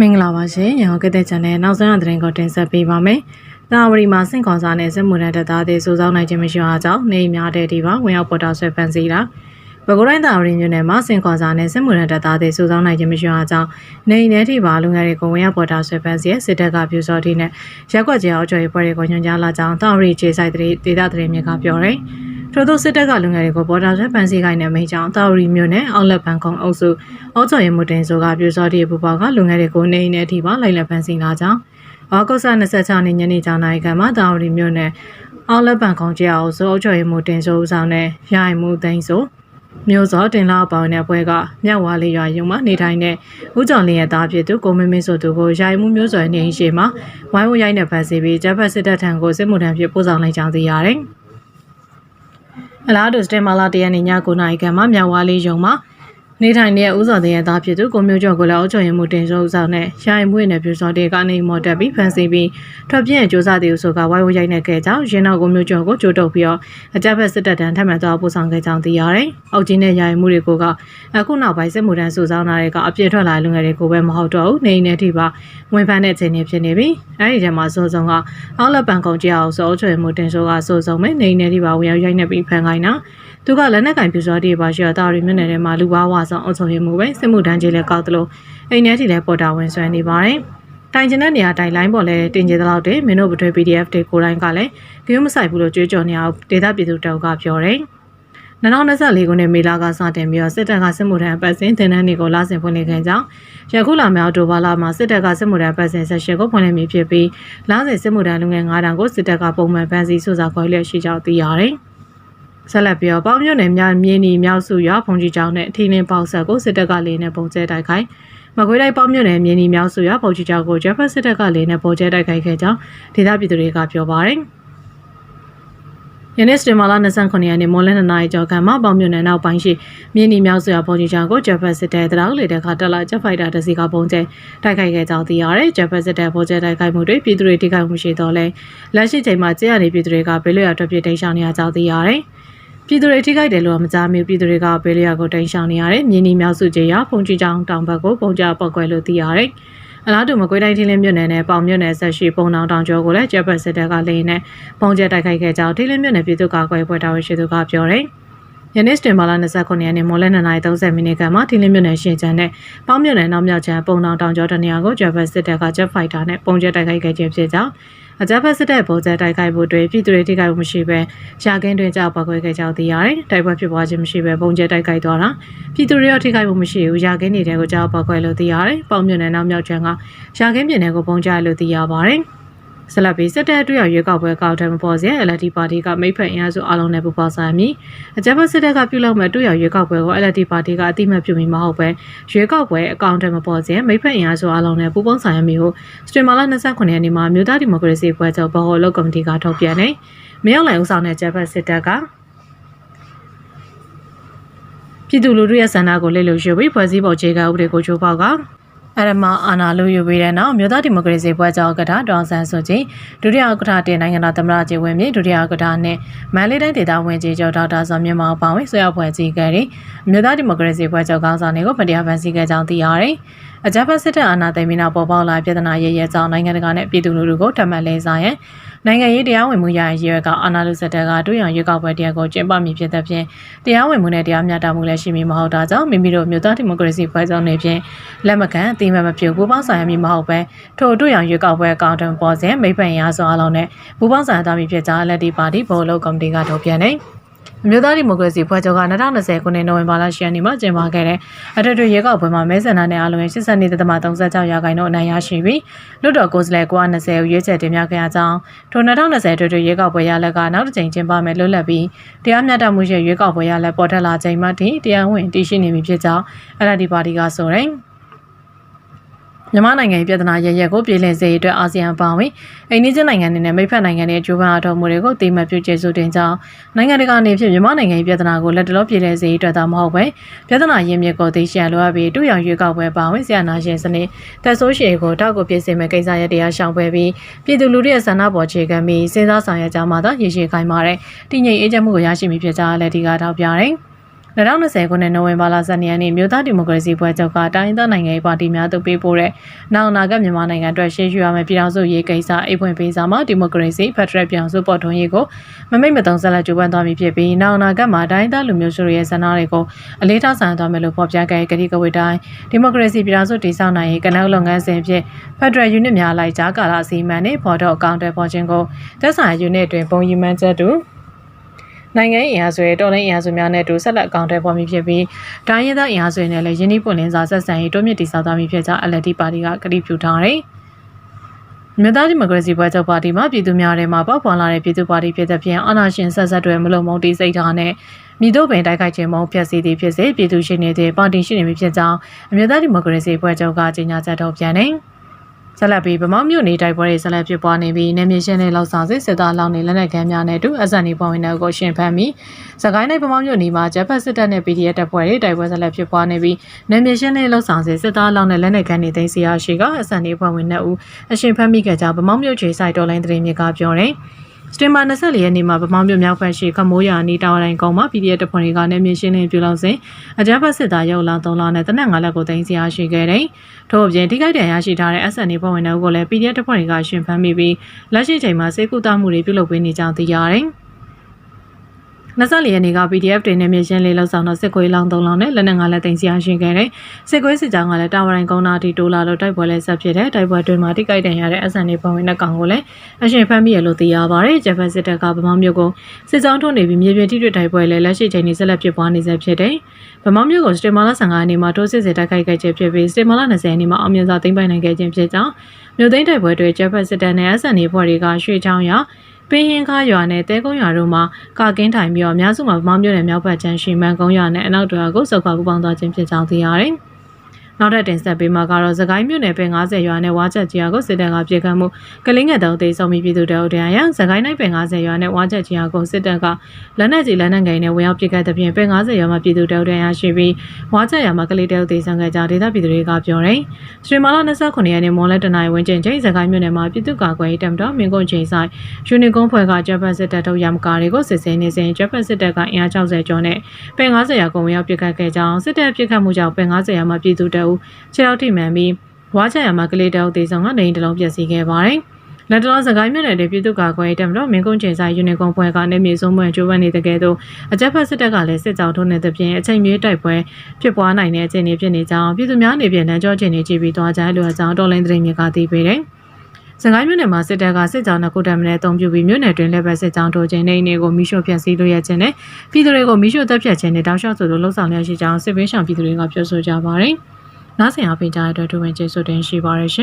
မင်္ဂလာပါရှင်ရဟောကတဲ့ channel နောက်ဆုံးရသတင်းကိုတင်ဆက်ပေးပါမယ်။တာဝရီမှာစင့်ခေါ်စာနဲ့စစ်မှုထမ်းတပ်သားတွေစုဆောင်းနိုင်ခြင်းမရှိအောင်ကြောင့်နေများတဲ့ဒီပါဝင်ရောက်ပေါ်တာဆွဲဖန်စီတာဘဂိုတိုင်းတာဝရီမြို့နယ်မှာစင့်ခေါ်စာနဲ့စစ်မှုထမ်းတပ်သားတွေစုဆောင်းနိုင်ခြင်းမရှိအောင်ကြောင့်နေနေထိပါလူငယ်တွေကိုဝင်ရောက်ပေါ်တာဆွဲဖန်စီစစ်တပ်ကပြူစောတိနဲ့ရက်ွက်ကျေအောက်ကျော်ရေးပွဲတွေကိုညွှန်ကြားလာကြောင်းတာဝရီခြေဆိုင်တဲ့ဒေသသတင်းမြစ်ကပြောတယ်။ ထို့သောစစ်တပ်ကလူငယ်တွေကိုပေါ်တာဆွဲဖန်စီခိုင်းတဲ့မိန့်ကြောင့်တာဝရီမြို့နယ်အောက်လက်ဘန်ကုန်းအုပ်စုအောက်ကျော်ရင်မှုတင်ဆိုကပြူစောတိပူပေါကလူငယ်တွေကိုနေနေထိပါလိုက်လက်ဖန်စီလာကြောင်းဩဂုတ်လ26ရက်နေ့ညနေ6နာရီခန့်မှာတာဝရီမြို့နယ်အောက်လက်ဘန်ကုန်းကျော်အုပ်စုအောက်ကျော်ရင်မှုတင်ဆိုဦးဆောင်တဲ့ရိုင်မှုသိန်းဆိုမျိုးစောတင်လာပေါင်းတဲ့ဘွဲကမြောက်ဝါလေးရွာရုံမှာနေထိုင်တဲ့ဦးကျော်လင်းရဲ့သားဖြစ်သူကိုမင်းမင်းဆိုသူကိုရိုင်မှုမျိုးစောနေရှိမှာဝိုင်းဝန်းရိုက်နေဖန်စီပြီးဂျပန်စစ်တပ်ထံကိုစစ်မှုထမ်းဖြစ်ပို့ဆောင်လိုက်ကြောင်းသိရတယ်။ အလားတူစတင်မာလာတရနေ့ည9နာရီခန့်မှာမြောက်ဝါလေးရုံမှာ နေထိုင်တဲ့ဦးစော်တဲ့ရဲ့သားဖြစ်သူကိုမျိုးကျော်ကိုလည်းအုပ်ချုပ်ရင်မှုတင်ဆိုးဦးဆောင်တဲ့ရိုင်မွေးနဲ့ပြူစော်တဲ့ကနေမော်တက်ပြီးဖန်စီပြီးထွက်ပြည့်ကြိုးစားတဲ့ဦးဆိုကဝိုင်းဝန်းရိုက်နေခဲ့ကြောင်းရင်းနောက်ကိုမျိုးကျော်ကိုကြိုးတုပ်ပြီးတော့အကြက်ဖက်စစ်တပ်တန်းထပ်မံသွားပို့ဆောင်ခဲ့ကြောင်းသိရတယ်။အောက်ကြီးနဲ့ရိုင်မှုတွေကိုကအခုနောက်ပိုင်းစစ်မှုထမ်းစုဆောင်းတာတွေကအပြည့်ထွက်လာလူငယ်တွေကိုပဲမဟုတ်တော့ဘူးနေနေထိပါဝင်ဖန်တဲ့အခြေအနေဖြစ်နေပြီ။အဲဒီထဲမှာစိုးစုံကအောက်လက်ပံကုန်ကြောက်ဆိုအုပ်ချုပ်ရင်မှုတင်ဆိုးကစိုးစုံမဲ့နေနေထိပါဝင်ရောက်ရိုက်နေပြီးဖန်ခိုင်းတာသူကလက်နက်ကင်ပြူစော်တဲ့ပါရှိတော့တာရီမြို့နယ်ထဲမှာလူဘာဝဆောင်အုပ်ချုပ်ရင်မှုပဲစစ်မှုထမ်းကြီးလည်းကောက်သလိုအိမ်ထဲထိလည်းပေါ်တာဝင်ဆွဲနေပါတယ်။တိုင်ကျင်တဲ့နေရာတိုင်လိုင်းပေါ်လဲတင်ကျတဲ့လောက်တည်းမင်းတို့ပထွေ PDF တွေကိုတိုင်းကလည်းဂရုမစိုက်ဘူးလို့ကြွေးကြော်နေအောင်ဒေတာပြည်သူတောက်ကပြောတယ်။2024ခုနှစ်မေလကစတင်ပြီးတော့စစ်တပ်ကစစ်မှုထမ်းအပတ်စဉ်တင်တန်းတွေကိုလာဆင်ဖွင့်လှစ်ခဲ့ကြောင်းယခုလာမယ့်အောက်တိုဘာလမှာစစ်တပ်ကစစ်မှုထမ်းအပတ်စဉ်ဆက်ရှင်ကိုဖွင့်လှစ်မိဖြစ်ပြီးလာစဉ်စစ်မှုထမ်းလူငယ်9တန်းကိုစစ်တပ်ကပုံမှန်ဖမ်းဆီးစုဆောင်းခေါ်လျက်ရှိကြောင်းသိရတယ်။ ဆက်လက်ပြီးတော့ပေါင်းမြို့နယ်မြောက်မြင်းနီမြောက်စုရွာဖုန်ကြီးကျောင်းနဲ့ထီလင်းပေါက်ဆက်ကိုစစ်တပ်ကလေးနဲ့ပုံကျဲတိုက်ခိုက်မကွေးတိုင်းပေါင်းမြို့နယ်မြင်းနီမြောက်စုရွာဖုန်ကြီးကျောင်းကိုဂျက်ဖက်စစ်တပ်ကလေးနဲ့ပုံကျဲတိုက်ခိုက်ခဲ့ကြောင်းဒေသပြည်သူတွေကပြောပါတယ်။ယနေ့စတင်မာလာ29ရက်နေ့မော်လန်2နာရီကျော်ကမှပေါင်မြို့နယ်နောက်ပိုင်းရှိမြင်းနီမြောက်စွာပုံကြီးချောင်းကိုဂျပန်စစ်တပ်တရောင်းလေတဲ့ခါတက်လာဂျက်ဖိုက်တာတစ်စီးကပုံကျဲတိုက်ခိုက်ခဲ့ကြောင်းသိရတယ်။ဂျပန်စစ်တပ်ပုံကျဲတိုက်ခိုက်မှုတွေပြည်သူတွေထိခိုက်မှုရှိတော့လဲလက်ရှိချိန်မှာကြေးရနေပြည်သူတွေကဘေးလွတ်ရာထွက်ပြေးတိမ်းရှောင်နေရကြောင်းသိရတယ်။ ပြည်သူတွေထိခိုက်တယ်လို့မကြားမိပြည်သူတွေကဘေးလွတ်ရာကိုတိမ်းရှောင်နေရတယ်။မြင်းနီမြောက်စုကျေးရွာပုံကြီးချောင်းတောင်ဘက်ကိုပုံကျပောက်ကွဲလို့သိရတယ်။အလားတူမကွေးတိုင်းထင်းလင်းမြို့နယ်နဲ့ပေါင်မြို့နယ်ဆက်ရှိပုံတောင်တောင်ကျော်ကိုလည်းကျပ်ပတ်စစ်တပ်ကလေနဲ့ပုံကျဲတိုက်ခိုက်ခဲ့ကြောင်းထင်းလင်းမြို့နယ်ပြည်သူ့ကာကွယ်ပွဲတာဝန်ရှိသူကပြောတယ်။ ယနေ့စတင်မာလာ29ရက်နေ့မိုးလ2:30မိနစ်ခန့်မှာထင်းလင်းမြို့နယ်ရှင်ချန်နဲ့ပေါင်မြို့နယ်နောက်မြောက်ချမ်းပုံတောင်တောင်ကျော်တနေရာကိုကျပ်ပတ်စစ်တပ်ကဂျက်ဖိုက်တာနဲ့ပုံကျဲတိုက်ခိုက်ခဲ့ခြင်းဖြစ်ကြောင်းအကြမ်းဖက်စစ်တပ်ပုံစံတိုက်ခိုက်ဖို့အတွက်ပြည်သူတွေထိခိုက်မှုမရှိဘဲရှာကင်းတွင်ကြောက်ပောက်ခွဲခဲ့ကြောင်းသိရတယ်။တိုက်ပွဲဖြစ်ပွားခြင်းမရှိဘဲပုံကျဲတိုက်ခိုက်သွားတာပြည်သူတွေရောထိခိုက်မှုမရှိဘူး။ရှာကင်းနေတဲ့ကိုကြောက်ပောက်ခွဲလို့သိရတယ်။ပေါင်မြွန်နယ်နောက်မြောက်ချမ်းကရှာကင်းပြင်နယ်ကိုပုံကျဲလို့သိရပါတယ်။ ဆလပ်ပြီးစစ်တပ်အတွက်ရွေးကောက်ပွဲကောက်တယ်မပေါ်စေ LD ပါတီကမိတ်ဖက်အင်အားစုအလုံးနဲ့ပူးပေါင်းဆိုင်မည်အကြမ်းဖက်စစ်တပ်ကပြုလုပ်မဲ့တွေ့ရရွေးကောက်ပွဲကို LD ပါတီကအတိမတ်ပြုမိမဟုတ်ပဲရွေးကောက်ပွဲအကောင့်တယ်မပေါ်စေမိတ်ဖက်အင်အားစုအလုံးနဲ့ပူးပေါင်းဆိုင်မည်ဟုစတင်မာလာ29ရက်နေ့မှာမြို့သားဒီမိုကရေစီပွဲချုပ်ဘဟောလုတ်ကော်မတီကထုတ်ပြန်နေမရောက်လိုက်ဦးဆောင်တဲ့ကြက်ဖက်စစ်တပ်ကပြည်သူလူထုရဲ့ဆန္ဒကိုလေ့လို့ရွှေပြီးဖွဲ့စည်းပုံခြေကဥပဒေကိုချိုးဖောက်က အရမအာနာလူယူပြီးတဲ့နောက်မြို့သားဒီမိုကရေစီပွဲကြောကတာဒေါန်ဆန်ဆိုချင်းဒုတိယဥက္ကဋ္ဌတင်နိုင်ငံတော်သမ္မတကြီးဝင်မြေဒုတိယဥက္ကဋ္ဌနဲ့မန်လေးတိုင်းဒေသဝင်ကြီးကျော်ဒေါက်တာစောမြင့်မောင်ပါဝင်ဆွေးရဖွဲ့ကြီးခဲ့တဲ့မြို့သားဒီမိုကရေစီပွဲကြောကောင်းဆောင်တွေကိုမတရားဖန်ဆီးခဲ့ကြောင်းသိရတယ်။အကြမ်းဖက်စစ်တပ်အာဏာသိမ်းပြီးနောက်ပေါ်ပေါက်လာပြည်ထနာရဲရဲကြောင်းနိုင်ငံတကာနဲ့ပြည်သူလူထုကိုထပ်မံလဲစားရန်နိုင်ငံရေးတရားဝင်မှုရရင်ရဲကအာဏာလုစတဲ့ကတွေ့ရရွေးကောက်ပွဲတရားကိုကျင်းပမည်ဖြစ်တဲ့ဖြင့်တရားဝင်မှုနဲ့တရားမျှတမှုလည်းရှိမည်မဟုတ်တာကြောင့်မိမိတို့မြို့သားဒီမိုကရေစီဖွဲ့ဆောင်နေဖြင့်လက်မခံအသိမှတ်မပြုပူးပေါင်းဆိုင်ရမည်မဟုတ်ပဲထို့တွေ့ရရွေးကောက်ပွဲအကောင့်တွင်ပေါ်စဉ်မိဖက်ရစွာအလုံးနဲ့ပူးပေါင်းဆိုင်ရသားမည်ဖြစ်ကြောင်းလက်ဒီပါတီဘောလုံးကော်မတီကထုတ်ပြန်နေအမျိုးသားဒီမိုကရေစီဖွဲ့ချုပ်က2020ခုနှစ်နိုဝင်ဘာလ10ရက်နေ့မှာကျင်းပခဲ့တဲ့အထက်ထွေရွေးကောက်ပွဲမှာမဲဆန္ဒနယ်အလုံးရဲ့82.36ရာခိုင်နှုန်းအနိုင်ရရှိပြီးလွတ်တော်ကိုယ်စားလှယ်920ဦးရွေးချယ်တင်မြှောက်ခဲ့ရကြောင်းထို2020ထွေထွေရွေးကောက်ပွဲရလက်ကနောက်တစ်ကြိမ်ကျင်းပမယ်လွတ်လပ်ပြီးတရားမျှတမှုရဲ့ရွေးကောက်ပွဲရလက်ပေါ်ထွက်လာချိန်မှထိတရားဝင်တည်ရှိနေပြီဖြစ်ကြောင်း LD ပါတီကဆိုတယ်။ မြန်မာနိုင်ငံရဲ့ပြည်ထနာရရက်ကိုပြည်လည်စေအတွက်အာဆီယံပါဝင်အိန္ဒိယနိုင်ငံနဲ့မိတ်ဖက်နိုင်ငံတွေဂျိုးပန်အထောက်အမှုတွေကိုအသိမှတ်ပြုကျေစုတင်ကြောင်းနိုင်ငံတကာအနေဖြင့်မြန်မာနိုင်ငံရဲ့ပြည်ထနာကိုလက်တလောပြည်လည်စေအတွက်သာမဟုတ်ပဲပြည်ထနာရင်းမြစ်ကိုသိရှိရလိုအပ်ပြီးတူရောင်ရွေးကောက်ပွဲပါဝင်ဆရာနာရှင်စနစ်တက်ဆိုးရှည်ကိုတောက်ကိုပြည်စင်မဲ့ကိစ္စရတရားရှောင်ပွဲပြီးပြည်သူလူထုရဲ့ဆန္ဒပေါ်ခြေခံပြီးစဉ်းစားဆောင်ရွက်ကြမှာသာရည်ရှိခိုင်းပါတဲ့တည်ငြိမ်အေးချမ်းမှုကိုရရှိမိဖြစ်ကြောင်းလည်းဒီကထောက်ပြတယ်။ 2020ခုနှစ်နိုဝင်ဘာလ12ရက်နေ့မြို့သားဒီမိုကရေစီပွဲချုပ်ကတိုင်းရင်းသားနိုင်ငံရေးပါတီများသို့ပေးပို့တဲ့နောက်အနာဂတ်မြန်မာနိုင်ငံအတွက်ရှေ့ရှုရမယ့်ပြည်ထောင်စုရေးကိစ္စအိတ်ဖွင့်ပေးစာမှာဒီမိုကရေစီဖက်ဒရယ်ပြည်ထောင်စုပေါ်ထွန်းရေးကိုမမိတ်မတုံဆက်လက်ကြိုးပမ်းသွားမည်ဖြစ်ပြီးနောက်အနာဂတ်မှာတိုင်းရင်းသားလူမျိုးစုတွေရဲ့ဆန္ဒတွေကိုအလေးထားဆောင်သွားမယ်လို့ဖော်ပြခဲ့ကြတဲ့ကတိကဝတ်တိုင်းဒီမိုကရေစီပြည်ထောင်စုတည်ဆောက်နိုင်ရေးကနအုပ်လုပ်ငန်းစဉ်ဖြင့်ဖက်ဒရယ်ယူနစ်များလိုက်ကြားကာလအစီအမံနှင့်ဖော်ထုတ်အကောင့်တွေပေါ်ခြင်းကိုသက်ဆိုင်ရာယူနစ်တွင်ပုံယူမှန်းချက်တူ နိုင်ငံရေးအင်အားစုရဲ့တော်လှန်ရေးအင်အားစုများနဲ့အတူဆက်လက်အကောင့်တွေပေါ်မည်ဖြစ်ပြီးတိုင်းရင်းသားအင်အားစုတွေနဲ့လည်းယင်းနှိပွင့်လင်းစွာဆက်ဆံရေးတိုးမြင့်တည်ဆောက်သွားမည်ဖြစ်ကြောင်း LD ပါတီကကတိပြုထားတယ်။မြသားဒီမိုကရေစီပွဲချုပ်ပါတီမှာပြည်သူများထဲမှာပေါက်ပွားလာတဲ့ပြည်သူပါတီဖြစ်တဲ့ဖြင့်အာဏာရှင်ဆက်ဆက်တွေမလုံမုံတီးစိတ်ထားနဲ့မြစ်တို့ပင်တိုက်ခိုက်ခြင်းမုံဖျက်ဆီးသည်ဖြစ်စေပြည်သူရှိနေတဲ့ပါတီရှိနေပြီဖြစ်ကြောင်းအမျိုးသားဒီမိုကရေစီပွဲချုပ်ကကြေညာချက်ထုတ်ပြန်တယ်။ ဆက်လက်ပြီးဗမောက်မြို့နေတိုက်ပွဲတွေဆက်လက်ဖြစ်ပွားနေပြီးနေမြေရှင်းတဲ့လောက်ဆောင်စစ်စစ်သားလောင်းနေလက်နက်ခဲများနဲ့အတူအစံနေပေါ်ဝင်တဲ့ကိုရှင်ဖမ်းပြီးစကိုင်းတိုင်းဗမောက်မြို့နေမှာဂျပန်စစ်တပ်နဲ့ PDF တပ်ဖွဲ့တွေတိုက်ပွဲဆက်လက်ဖြစ်ပွားနေပြီးနေမြေရှင်းတဲ့လောက်ဆောင်စစ်စစ်သားလောင်းနဲ့လက်နက်ခဲနေသိမ်းစီရရှိကအစံနေပေါ်ဝင်တဲ့ဦးအရှင်ဖမ်းမိခဲ့ကြောင်းဗမောက်မြို့ခြေဆိုင်တော်လိုင်းသတင်းမြစ်ကပြောတယ် စတင်မာ24ရက်နေ့မှာဗမောင်းမြို့မြောက်ဘက်ရှိခမိုးရနီတာဝတိုင်းကုန်းမှာ PDF တပ်ဖွဲ့တွေကနေမြေရှင်းလင်းပြုလုပ်စဉ်အကြမ်းဖက်စစ်သားရုပ်လောင်း3လောင်းနဲ့တနက်5လက်ကိုတင်စီရရှိခဲ့တယ်။ထို့အပြင်ထိခိုက်ဒဏ်ရာရှိထားတဲ့ SNA ဖွဲ့ဝင်တွေကိုလည်း PDF တပ်ဖွဲ့တွေကရှင်ဖမ်းမိပြီးလက်ရှိချိန်မှာစေကူတာမှုတွေပြုလုပ်ပေးနေကြောင်းသိရတယ်။ 24ရက်နေ့က PDF တွေနဲ့မြေရှင်းလေးလောက်ဆောင်တော့စစ်ခွေးလောင်း3လောင်းနဲ့လက်နက်၅လက်တင်စီအောင်ရှင်ခဲ့တယ်။စစ်ခွေးစစ်ကြောင်းကလည်းတာဝရိုင်ကုန်းနာတီတိုးလာလို့တိုက်ပွဲလဲဆက်ဖြစ်တဲ့တိုက်ပွဲတွင်မှာတိကိုက်တန်ရတဲ့ SN နေပုံဝင်တဲ့ကောင်ကိုလည်းအရှင်ဖမ်းမိရလို့သိရပါတယ်။ဂျပန်စစ်တပ်ကဗမောင်းမြို့ကိုစစ်ကြောင်းထုတ်နေပြီးမြေပြင်ထိတွေ့တိုက်ပွဲလဲလက်ရှိချိန်นี้ဆက်လက်ဖြစ်ပွားနေဆဲဖြစ်တယ်။ဗမောင်းမြို့ကိုစတေမာလာ15ရက်နေ့မှာတိုးစစ်စစ်တိုက်ခိုက်ခဲ့ခြင်းဖြစ်ပြီးစတေမာလာ20ရက်နေ့မှာအောင်မြင်စွာသိမ်းပိုက်နိုင်ခဲ့ခြင်းဖြစ်ကြောင်းမြို့သိမ်းတိုက်ပွဲတွေဂျပန်စစ်တပ်နဲ့ SN နေဖွဲ့တွေကရွှေချောင်းရ ပင်းရင်ကားရွာနဲ့တဲကုန်းရွာတို့မှာကာကင်းထိုင်ပြီးတော့အများစုမှာဗမောင်းမြို့နယ်မြောက်ဘက်ချမ်းရှိမှန်ကုန်းရွာနဲ့အနောက်ရွာကိုစုပ်ခွာပူပေါင်းသွားခြင်းဖြစ်ကြောင်းသိရတယ်။ နောက်ထပ်တင်ဆက်ပေးမှာကတော့သခိုင်းမြို့နယ်ပင်90ရွာနဲ့ဝါချက်ကြီးရွာကိုစစ်တပ်ကပြေခတ်မှုကလင်းငယ်တုံးသေးဆုံးပြီးပြည်သူတအုပ်တရရသခိုင်းနိုင်ပင်90ရွာနဲ့ဝါချက်ကြီးရွာကိုစစ်တပ်ကလက်နက်ကြီးလက်နက်ငယ်နဲ့ဝင်ရောက်ပြေခတ်တဲ့ပြင်ပင်90ရွာမှာပြည်သူတအုပ်တရရှိပြီးဝါချက်ရွာမှာကလေးတအုပ်သေးဆုံးခဲ့ကြဒေသပြည်သူတွေကပြောတယ်။စထရီမာလာ29ရက်နေ့မွန်လက်တနိုင်ဝင်းကျင်ချိန်သခိုင်းမြို့နယ်မှာပြည်သူ့ကာကွယ်ရေးတပ်တော်မင်းကုန်းချိန်ဆိုင်ယူနီကွန်ဖွဲ့ကဂျပန်စစ်တပ်ထုတ်ရမကာတွေကိုစစ်ဆေးနေစဉ်ဂျပန်စစ်တပ်ကအင်အား60ကျော်နဲ့ပင်90ရွာကိုဝင်ရောက်ပြေခတ်ခဲ့ကြောင်းစစ်တပ်ပြေခတ်မှုကြောင့်ပင်90ရွာမှာပြည်သူတအုပ်ခြေထောက်ထိမှန်ပြီးဝါချရမှာကလေးတောက်သေးဆောင်ကနေတလုံးပျက်စီးခဲ့ပါတယ်။လက်တော်စကိုင်းမြို့နယ်တဲ့ပြည်သူ့ကာကွယ်ရေးတပ်မတော်မင်းကုန်းကျင်ဆိုင်ယူနီကွန်ဖွဲ့ကနေမြေဆုံးပွဲကျိုးပန်းနေတဲ့ကဲ့သို့အကြက်ဖက်စစ်တပ်ကလည်းစစ်ကြောင်းထိုးနေတဲ့ပြင်အချိန်မြေးတိုက်ပွဲဖြစ်ပွားနိုင်တဲ့အခြေအနေဖြစ်နေကြောင်းပြည်သူများနေပြည်နယ်ကြောအခြေအနေကြည့်ပြီးသွားကြလို့အကြောင်းတော်လိုင်းသတင်းမြစ်ကသိပေးတယ်။စကိုင်းမြို့နယ်မှာစစ်တပ်ကစစ်ကြောင်းနှစ်ခုတမ်းနဲ့အုံပြုပြီးမြို့နယ်တွင်လက်ပတ်စစ်ကြောင်းထိုးခြင်းနေနေကိုမိရှို့ဖျက်ဆီးလို့ရခြင်းနဲ့ပြည်သူတွေကိုမိရှို့တပ်ဖြတ်ခြင်းနဲ့တောက်လျှောက်ဆိုလိုလှုပ်ဆောင်ရရှိကြောင်းစစ်ပေးဆောင်ပြည်သူတွေကပြောဆိုကြပါတယ်။ နားဆင်အားပေးကြတဲ့အတွက်ဒုဝင်ကျေးဇူးတင်ရှိပါရရှင်